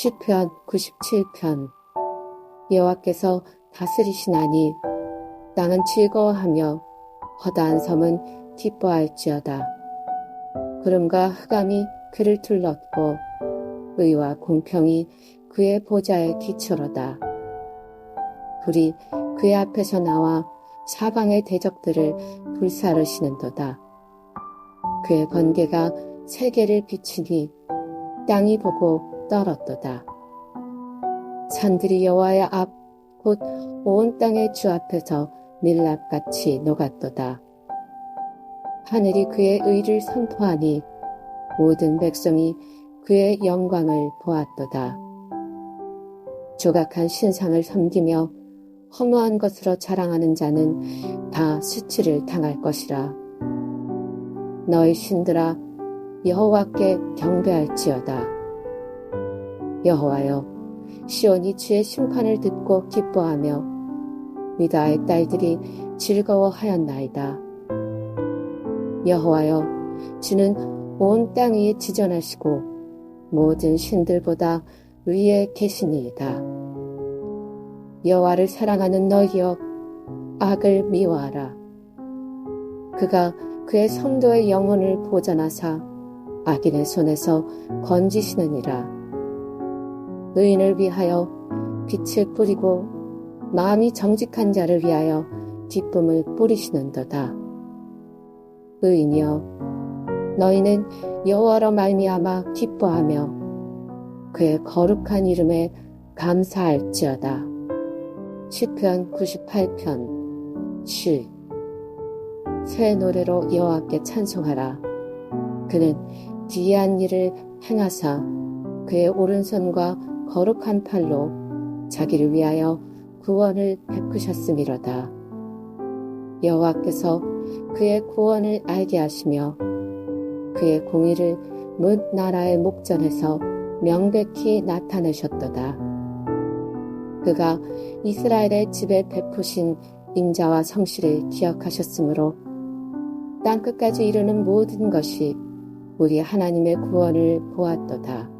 시편 97편 여호와께서 다스리시나니 땅은 즐거워하며 허다한 섬은 기뻐할지어다. 구름과 흑암이 그를 둘렀고 의와 공평이 그의 보좌의 기초로다. 불이 그의 앞에서 나와 사방의 대적들을 불사르시는도다. 그의 번개가 세계를 비치니 땅이 보고 떨었도다. 산들이 여호와의 앞 곧 온 땅의 주 앞에서 밀랍같이 녹았도다. 하늘이 그의 의를 선포하니 모든 백성이 그의 영광을 보았도다. 조각한 신상을 섬기며 허무한 것으로 자랑하는 자는 다 수치를 당할 것이라. 너희 신들아 여호와께 경배할지어다. 여호와여 시온이 주의 심판을 듣고 기뻐하며 미다의 딸들이 즐거워하였나이다. 여호와여 주는 온 땅 위에 지전하시고 모든 신들보다 위에 계시니이다. 여호와를 사랑하는 너희여 악을 미워하라. 그가 그의 성도의 영혼을 보전하사 악인의 손에서 건지시느니라. 의인을 위하여 빛을 뿌리고 마음이 정직한 자를 위하여 기쁨을 뿌리시는도다. 의인이여 너희는 여호와로 말미암아 기뻐하며 그의 거룩한 이름에 감사할지어다. 시편 98편 7. 새 노래로 여호와께 찬송하라. 그는 기이한 일을 행하사 그의 오른손과 거룩한 팔로 자기를 위하여 구원을 베푸셨음이로다. 여호와께서 그의 구원을 알게 하시며 그의 공의를 문 나라의 목전에서 명백히 나타내셨도다. 그가 이스라엘의 집에 베푸신 인자와 성실을 기억하셨으므로 땅 끝까지 이르는 모든 것이 우리 하나님의 구원을 보았도다.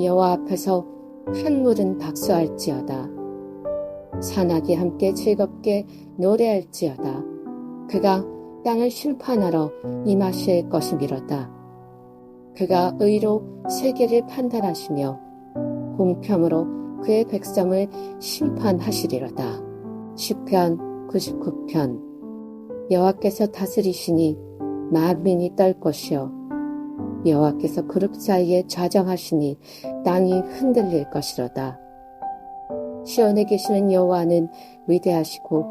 여호와 앞에서 큰 물은 박수할지어다. 산악이 함께 즐겁게 노래할지어다. 그가 땅을 심판하러 임하실 것이미로다. 그가 의로 세계를 판단하시며 공평으로 그의 백성을 심판하시리로다. 시편 99편 여호와께서 다스리시니 만민이 떨 것이요 여호와께서 그룹 사이에 좌정하시니 땅이 흔들릴 것이로다. 시온에 계시는 여호와는 위대하시고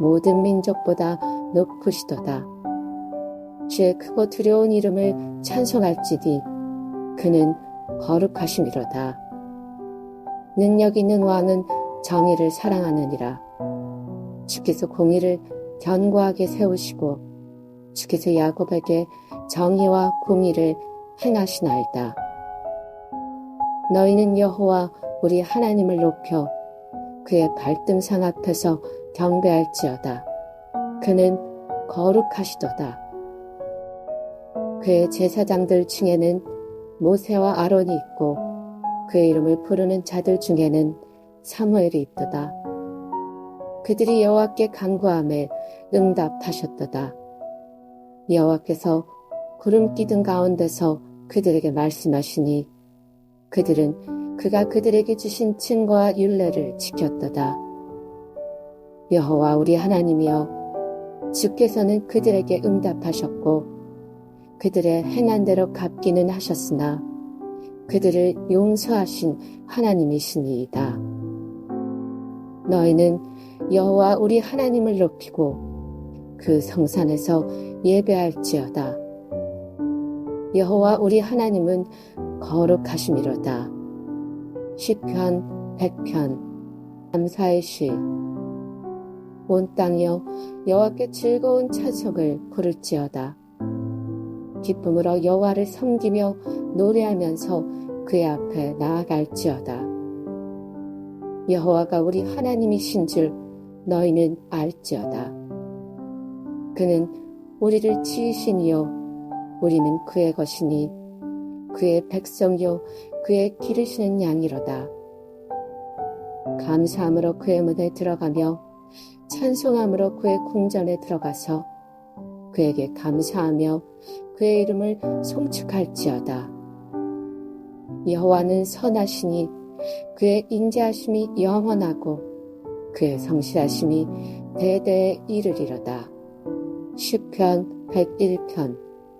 모든 민족보다 높으시도다. 주의 크고 두려운 이름을 찬송할지니 그는 거룩하심이로다. 능력 있는 왕은 정의를 사랑하느니라. 주께서 공의를 견고하게 세우시고 주께서 야곱에게 정의와 공의를 행하시나이다. 너희는 여호와 우리 하나님을 높여 그의 발등상 앞에서 경배할지어다. 그는 거룩하시도다. 그의 제사장들 중에는 모세와 아론이 있고 그의 이름을 부르는 자들 중에는 사무엘이 있도다. 그들이 여호와께 간구함에 응답하셨도다. 여호와께서 구름 기둥 가운데서 그들에게 말씀하시니 그들은 그가 그들에게 주신 칭과 율례를 지켰도다. 여호와 우리 하나님이여 주께서는 그들에게 응답하셨고 그들의 행한 대로 갚기는 하셨으나 그들을 용서하신 하나님이시니이다. 너희는 여호와 우리 하나님을 높이고 그 성산에서 예배할지어다. 여호와 우리 하나님은 거룩하심이로다. 시편 100편 감사의 시. 온 땅이여 여호와께 즐거운 찬송을 부를지어다. 기쁨으로 여호와를 섬기며 노래하면서 그의 앞에 나아갈지어다. 여호와가 우리 하나님이신 줄 너희는 알지어다. 그는 우리를 지으시니요 우리는 그의 것이니 그의 백성이요 그의 기르시는 양이로다. 감사함으로 그의 문에 들어가며 찬송함으로 그의 궁전에 들어가서 그에게 감사하며 그의 이름을 송축할지어다. 여호와는 선하시니 그의 인자하심이 영원하고 그의 성실하심이 대대에 이르리로다. 시편 101편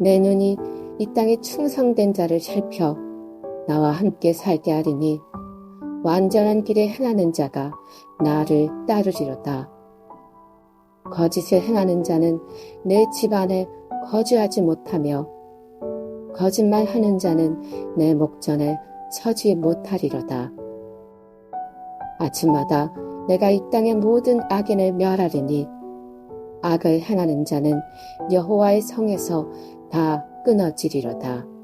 내 눈이 이 땅에 충성된 자를 살펴 나와 함께 살게 하리니 완전한 길에 행하는 자가 나를 따르리로다. 거짓을 행하는 자는 내 집안에 거주하지 못하며 거짓말하는 자는 내 목전에 서지 못하리로다. 아침마다 내가 이 땅의 모든 악인을 멸하리니 악을 행하는 자는 여호와의 성에서 다 끊어지리로다.